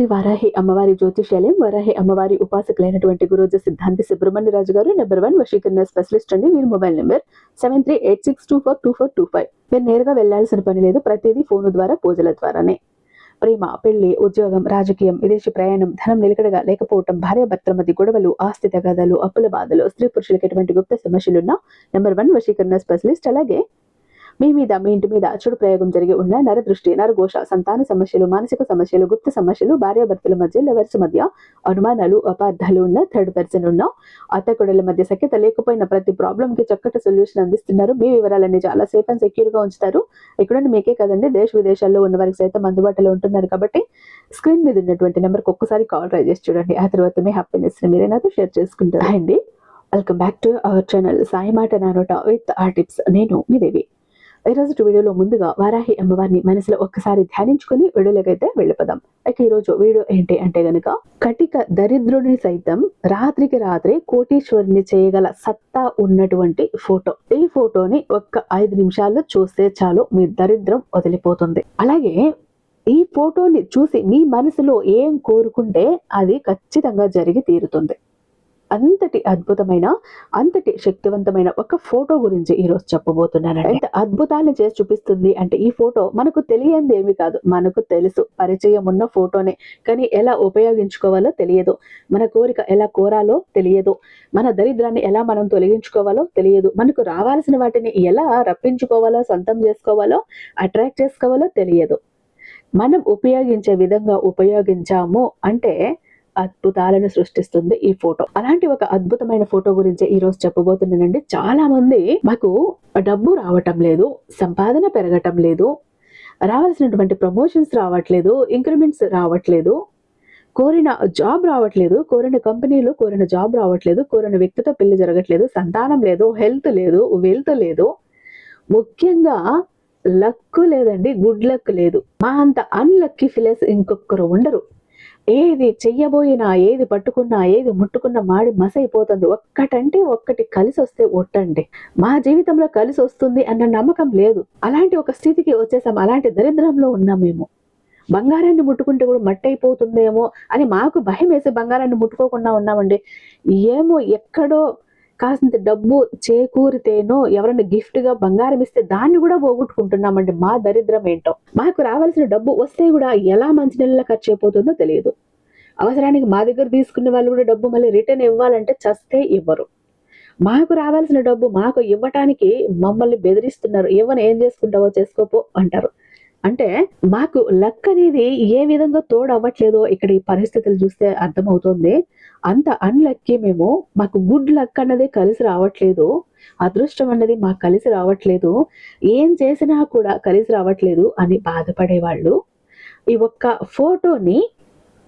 శ్రీ వారాహి అమ్మవారి జ్యోతిష్యాలయం వారాహి అమ్మవారి ఉపాసకులైనటువంటి గురోజు సిద్ధాంతి సుబ్రహ్మణ్య రాజు గారు నెంబర్ వన్ వశీకరణ స్పెషలిస్ట్ అండి. వీరి mobile number seven three eight six two four two four two five. మీరు నేరుగా వెళ్ళాల్సిన పని లేదు. ప్రతిదీ ఫోన్ ద్వారా పూజల ద్వారానే. ప్రేమ పెళ్ళి ఉద్యోగం రాజకీయం విదేశీ ప్రయాణం ధనం నిలకడగా లేకపోవటం భార్యాభర్తల మధ్య గొడవలు ఆస్తి తగాదాలు అప్పుల బాధలు స్త్రీ పురుషులకు ఎటువంటి గుప్త సమస్యలున్నా నెంబర్ వన్ వశీకరణ స్పెషలిస్ట్. అలాగే మీ మీద మీ ఇంటి మీద చెడు ప్రయోగం జరిగి ఉన్న నరదృష్టి నరఘోష సంతాన సమస్యలు మానసిక సమస్యలు గుప్త సమస్యలు భార్యాభర్తల మధ్య లవర్స్ మధ్య అనుమానాలు అపార్థాలు ఉన్న థర్డ్ పర్సన్ ఉన్న అత్తకొడల మధ్య సఖ్యత లేకపోయిన ప్రతి ప్రాబ్లం కి చక్కటి సొల్యూషన్ అందిస్తున్నారు. మీ వివరాలన్నీ చాలా సేఫ్ అండ్ సెక్యూర్గా ఉంచుతారు. ఇక్కడ మీకే కదండి దేశ విదేశాల్లో ఉన్న వారికి సైతం అందుబాటులో ఉంటున్నారు కాబట్టి స్క్రీన్ మీద ఉన్నటువంటి నెంబర్కి ఒక్కసారి కాల్ ట్రై చేసి చూడండి. ఆ తర్వాత మీ హ్యాపీనెస్ని మీరే నాతో షేర్ చేసుకుంటారు. అండి. Welcome back to our channel Sai మాట నానోట విత్ ఆ టిప్స్ నేను మీ దేవి. ఈ రోజు వీడియోలో ముందుగా వారాహి అమ్మవారిని మనసులో ఒక్కసారి ధ్యానించుకుని వీడియోలోకైతే వెళ్ళిపోదాం. ఇక ఈ రోజు వీడియో ఏంటి అంటే గనుక కటిక దరిద్రుడిని సైతం రాత్రికి రాత్రి కోటీశ్వరుని చేయగల సత్తా ఉన్నటువంటి ఫోటో. ఈ ఫోటోని ఒక్క ఐదు నిమిషాల్లో చూస్తే చాలు మీ దరిద్రం వదిలిపోతుంది. అలాగే ఈ ఫోటోని చూసి మీ మనసులో ఏం కోరుకుంటే అది ఖచ్చితంగా జరిగి తీరుతుంది. అంతటి అద్భుతమైన అంతటి శక్తివంతమైన ఒక ఫోటో గురించి ఈ రోజు చెప్పబోతున్నాను ఎంత అద్భుతాలు చేసి చూపిస్తుంది అంటే ఈ ఫోటో మనకు తెలియంది ఏమి కాదు. మనకు తెలుసు. పరిచయం ఉన్న ఫోటోనే. కానీ ఎలా ఉపయోగించుకోవాలో తెలియదు. మన కోరిక ఎలా కోరాలో తెలియదు. మన దరిద్రాన్ని ఎలా మనం తొలగించుకోవాలో తెలియదు. మనకు రావాల్సిన వాటిని ఎలా రప్పించుకోవాలో సొంతం చేసుకోవాలో అట్రాక్ట్ చేసుకోవాలో తెలియదు. మనం ఉపయోగించే విధంగా ఉపయోగించాము అంటే అద్భుతాలను సృష్టిస్తుంది ఈ ఫోటో. అలాంటి ఒక అద్భుతమైన ఫోటో గురించి ఈ రోజు చెప్పబోతున్నానండి. చాలా మంది మాకు డబ్బు రావటం లేదు సంపాదన పెరగటం లేదు రావాల్సినటువంటి ప్రమోషన్స్ రావట్లేదు ఇంక్రిమెంట్స్ రావట్లేదు కోరిన జాబ్ రావట్లేదు కోరిన కంపెనీలో కోరిన జాబ్ రావట్లేదు కోరిన వ్యక్తితో పెళ్ళి జరగట్లేదు సంతానం లేదు హెల్త్ లేదు వెల్త్ లేదు ముఖ్యంగా లక్ లేదండి గుడ్ లక్ లేదు. మా అంత అన్లక్కీ ఫిలెస్ ఇంకొకరు ఉండరు. ఏది చెయ్యబోయినా ఏది పట్టుకున్నా ఏది ముట్టుకున్నా మాడి మసైపోతుంది. ఒక్కటంటే ఒక్కటి కలిసి వస్తే ఒట్టండి. మా జీవితంలో కలిసి వస్తుంది అన్న నమ్మకం లేదు. అలాంటి ఒక స్థితికి వచ్చేసాం. అలాంటి దరిద్రంలో ఉన్నాం మేము. బంగారాన్ని ముట్టుకుంటే కూడా మట్టి అయిపోతుందేమో అని మాకు భయం వేసి బంగారాన్ని ముట్టుకోకుండా ఉన్నామండి. ఏమో ఎక్కడో కాసింత డబ్బు చేకూరితేనో ఎవరైనా గిఫ్ట్గా బంగారం ఇస్తే దాన్ని కూడా పోగొట్టుకుంటున్నామండి. మా దరిద్రం ఏంటో? మాకు రావాల్సిన డబ్బు వస్తే కూడా ఎలా మంచి నెలల ఖర్చు అయిపోతుందో తెలియదు. అవసరానికి మా దగ్గర తీసుకునే వాళ్ళు కూడా డబ్బు మళ్ళీ రిటర్న్ ఇవ్వాలంటే చస్తే ఇవ్వరు. మాకు రావాల్సిన డబ్బు మాకు ఇవ్వటానికి మమ్మల్ని బెదిరిస్తున్నారు. ఇవ్వను ఏం చేసుకుంటావో చేసుకోపో అంటారు. అంటే మాకు లక్ అనేది ఏ విధంగా తోడవ్వట్లేదో ఇక్కడ ఈ పరిస్థితులు చూస్తే అర్థమవుతుంది. అంత అన్లక్కి మేము మాకు గుడ్ లక్ అన్నది కలిసి రావట్లేదు. అదృష్టం అన్నది మాకు కలిసి రావట్లేదు. ఏం చేసినా కూడా కలిసి రావట్లేదు అని బాధపడేవాళ్ళు. ఈ ఒక్క ఫోటోని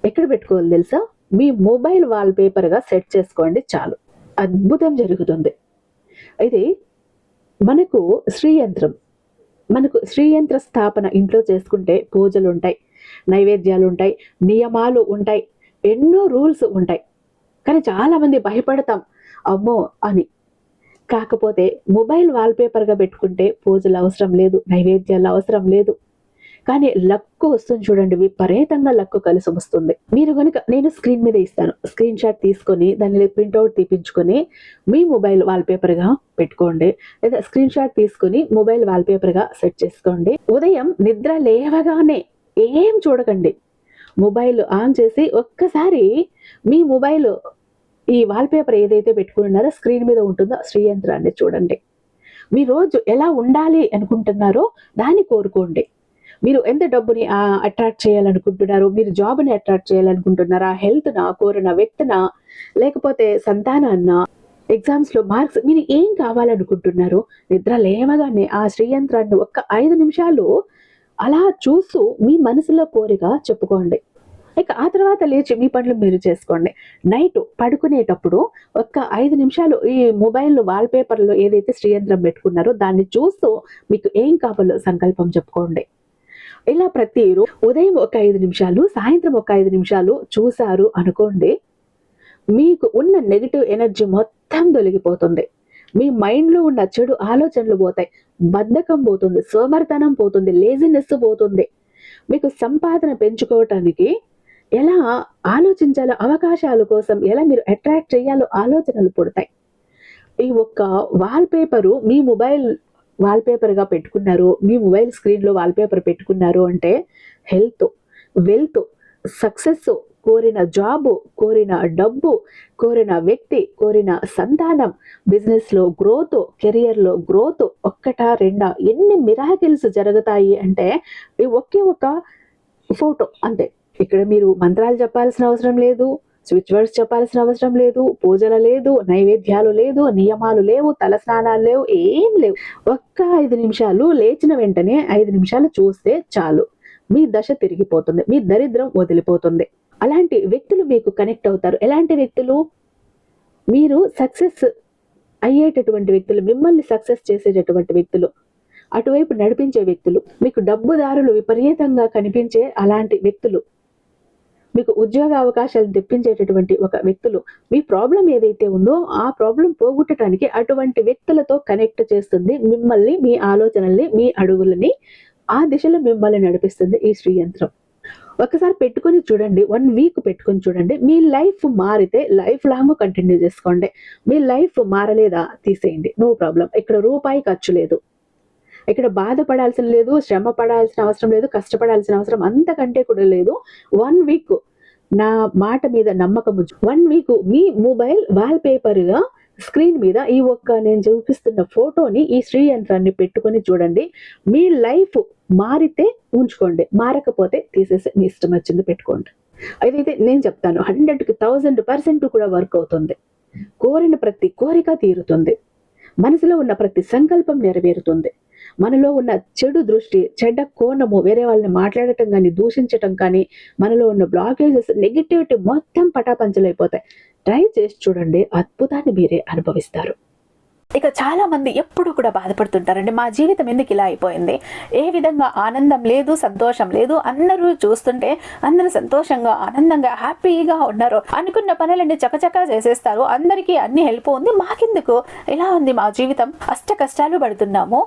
ఎక్కడ పెట్టుకోవాలి తెలుసా? మీ మొబైల్ వాల్ పేపర్గా సెట్ చేసుకోండి చాలు. అద్భుతం జరుగుతుంది. అయితే మనకు శ్రీయంత్రం మనకు శ్రీయంత్ర స్థాపన ఇంట్లో చేసుకుంటే పూజలు ఉంటాయి నైవేద్యాలు ఉంటాయి నియమాలు ఉంటాయి ఎన్నో రూల్స్ ఉంటాయి. కానీ చాలామంది భయపడతాం అమ్మో అని. కాకపోతే మొబైల్ వాల్పేపర్గా పెట్టుకుంటే పూజలు అవసరం లేదు నైవేద్యాలు అవసరం లేదు. కానీ లక్కు వస్తుంది చూడండి విపరీతంగా లక్కు కలిసి వస్తుంది. మీరు కనుక నేను స్క్రీన్ మీద ఇస్తాను. స్క్రీన్ షాట్ తీసుకొని దాన్ని ప్రింట్అవుట్ తీపించుకొని మీ మొబైల్ వాల్పేపర్గా పెట్టుకోండి. లేదా స్క్రీన్ షాట్ తీసుకొని మొబైల్ వాల్పేపర్గా సెట్ చేసుకోండి. ఉదయం నిద్ర లేవగానే ఏం చూడకండి. మొబైల్ ఆన్ చేసి ఒక్కసారి మీ మొబైల్ ఈ వాల్పేపర్ ఏదైతే పెట్టుకుంటున్నారో స్క్రీన్ మీద ఉంటుందో శ్రీయంత్రాన్ని చూడండి. మీ రోజు ఎలా ఉండాలి అనుకుంటున్నారో దాన్ని కోరుకోండి. మీరు ఎంత డబ్బుని అట్రాక్ట్ చేయాలనుకుంటున్నారు మీరు జాబ్ని అట్రాక్ట్ చేయాలనుకుంటున్నారా హెల్త్నా కోరిన వ్యక్తినా లేకపోతే సంతానాన్న ఎగ్జామ్స్లో మార్క్స్ మీరు ఏం కావాలనుకుంటున్నారు నిద్ర లేవగానే ఆ శ్రీయంత్రాన్ని ఒక్క ఐదు నిమిషాలు అలా చూస్తూ మీ మనసులో కోరిక చెప్పుకోండి. ఇక ఆ తర్వాత లేచి మీ పనులు మీరు చేసుకోండి. నైట్ పడుకునేటప్పుడు ఒక్క ఐదు నిమిషాలు ఈ మొబైల్ వాల్పేపర్లో ఏదైతే శ్రీయంత్రం పెట్టుకున్నారో దాన్ని చూస్తూ మీకు ఏం కావాలో సంకల్పం చెప్పుకోండి. ఇలా ప్రతిరోజు ఉదయం ఒక ఐదు నిమిషాలు సాయంత్రం ఒక ఐదు నిమిషాలు చూశారు అనుకోండి మీకు ఉన్న నెగిటివ్ ఎనర్జీ మొత్తం తొలగిపోతుంది. మీ మైండ్లో ఉన్న చెడు ఆలోచనలు పోతాయి. బద్ధకం పోతుంది సోమర్తనం పోతుంది లేజినెస్ పోతుంది. మీకు సంపాదన పెంచుకోవటానికి ఎలా ఆలోచించాలో అవకాశాల కోసం ఎలా మీరు అట్రాక్ట్ చేయాలో ఆలోచనలు పుడతాయి. ఈ ఒక్క వాల్ పేపరు మీ మొబైల్ వాల్ పేపర్గా పెట్టుకున్నారు. మీ మొబైల్ స్క్రీన్లో వాల్ పేపర్ పెట్టుకున్నారు అంటే హెల్త్ వెల్త్ సక్సెస్ కోరిన జాబు కోరిన డబ్బు కోరిన వ్యక్తి కోరిన సంతానం బిజినెస్లో గ్రోత్ కెరియర్లో గ్రోత్ ఒక్కట రెండా ఎన్ని మిరాకిల్స్ జరుగుతాయి అంటే ఒకే ఒక ఫోటో అంతే. ఇక్కడ మీరు మంత్రాలు చెప్పాల్సిన అవసరం లేదు. స్విచ్ వర్డ్స్ చెప్పాల్సిన అవసరం లేదు పూజలు లేదు నైవేద్యాలు లేదు నియమాలు లేవు తల స్నానాలు లేవు ఏం లేవు. ఒక్క ఐదు నిమిషాలు లేచిన వెంటనే ఐదు నిమిషాలు చూస్తే చాలు. మీ దశ తిరిగిపోతుంది మీ దరిద్రం వదిలిపోతుంది. అలాంటి వ్యక్తులు మీకు కనెక్ట్ అవుతారు. ఎలాంటి వ్యక్తులు? మీరు సక్సెస్ అయ్యేటటువంటి వ్యక్తులు మిమ్మల్ని సక్సెస్ చేసేటటువంటి వ్యక్తులు అటువైపు నడిపించే వ్యక్తులు మీకు డబ్బుదారులు విపరీతంగా కనిపించే అలాంటి వ్యక్తులు మీకు ఉద్యోగ అవకాశాలు తెప్పించేటటువంటి ఒక వ్యక్తులు మీ ప్రాబ్లం ఏదైతే ఉందో ఆ ప్రాబ్లం పోగొట్టడానికి అటువంటి వ్యక్తులతో కనెక్ట్ చేస్తుంది. మిమ్మల్ని మీ ఆలోచనల్ని మీ అడుగులని ఆ దిశలో మిమ్మల్ని నడిపిస్తుంది ఈ శ్రీ యంత్రం ఒకసారి పెట్టుకొని చూడండి వన్ వీక్ పెట్టుకొని చూడండి. మీ లైఫ్ మారితే లైఫ్ లాంగ్ కంటిన్యూ చేసుకోండి. మీ లైఫ్ మారలేదా? తీసేయండి. నో ప్రాబ్లం ఇక్కడ రూపాయి ఖర్చు లేదు. ఇక్కడ బాధపడాల్సిన లేదు శ్రమ పడాల్సిన అవసరం లేదు కష్టపడాల్సిన అవసరం అంతకంటే కూడా లేదు. వన్ వీక్ నా మాట మీద నమ్మకం వన్ వీక్ మీ మొబైల్ వాల్ పేపర్గా స్క్రీన్ మీద ఈ ఒక్క నేను చూపిస్తున్న ఫోటోని ఈ శ్రీ యంత్రాన్ని పెట్టుకొని చూడండి. మీ లైఫ్ మారితే ఉంచుకోండి. మారకపోతే తీసేసి మీ ఇష్టం వచ్చింది పెట్టుకోండి. అదైతే నేను చెప్తాను హండ్రెడ్కి థౌజండ్ పర్సెంట్ కూడా వర్క్ అవుతుంది. కోరిన ప్రతి కోరిక తీరుతుంది. మనసులో ఉన్న ప్రతి సంకల్పం నెరవేరుతుంది. మనలో ఉన్న చెడు దృష్టి చెడ్డ కోణము వేరే వాళ్ళని మాట్లాడటం కానీ దూషించటం కానీ మనలో ఉన్న బ్లాకేజెస్ నెగిటివిటీ మొత్తం పటాపంచలైపోతాయి. ట్రై చేసి చూడండి అద్భుతాన్ని మీరే అనుభవిస్తారు. ఇక చాలా మంది ఎప్పుడు కూడా బాధపడుతుంటారండి మా జీవితం ఎందుకు ఇలా అయిపోయింది? ఏ విధంగా ఆనందం లేదు సంతోషం లేదు అందరూ చూస్తుంటే అందరూ సంతోషంగా ఆనందంగా హ్యాపీగా ఉన్నారు అనుకున్న పనులన్నీ చకచకా చేసేస్తారు. అందరికీ అన్ని హెల్ప్ ఉంది మాకెందుకు? ఇలా ఉంది మా జీవితం? అష్ట కష్టాలు పడుతున్నాము.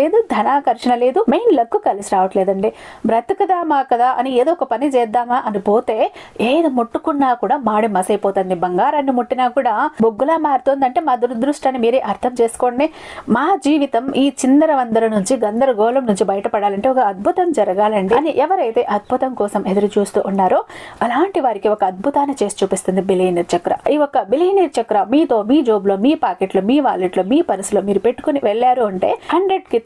లేదు ధనాకర్షణ లేదు మెయిన్ లక్ కలిసి రావట్లేదండి. బ్రతకదామా కదా అని ఏదో ఒక పని చేద్దామా అని పోతే ఏది ముట్టుకున్నా కూడా మాడి మసైపోతుంది. బంగారాన్ని ముట్టినా కూడా బొగ్గులా మారుతోందంటే మా దురదృష్టాన్ని మీరే అర్థం చేసుకోండి. మా జీవితం ఈ చిందర వందర నుంచి గందరగోళం నుంచి బయటపడాలంటే ఒక అద్భుతం జరగాలండి అని ఎవరైతే అద్భుతం కోసం ఎదురు చూస్తూ ఉన్నారో అలాంటి వారికి ఒక అద్భుతాన్ని చేసి చూపిస్తుంది బిలియనర్ చక్ర. ఈ ఒక బిలియనర్ చక్ర మీతో మీ జోబులో మీ పాకెట్లో మీ వాలెట్లో మీ పర్సులో మీరు పెట్టుకుని వెళ్ళారు అంటే హండ్రెడ్కి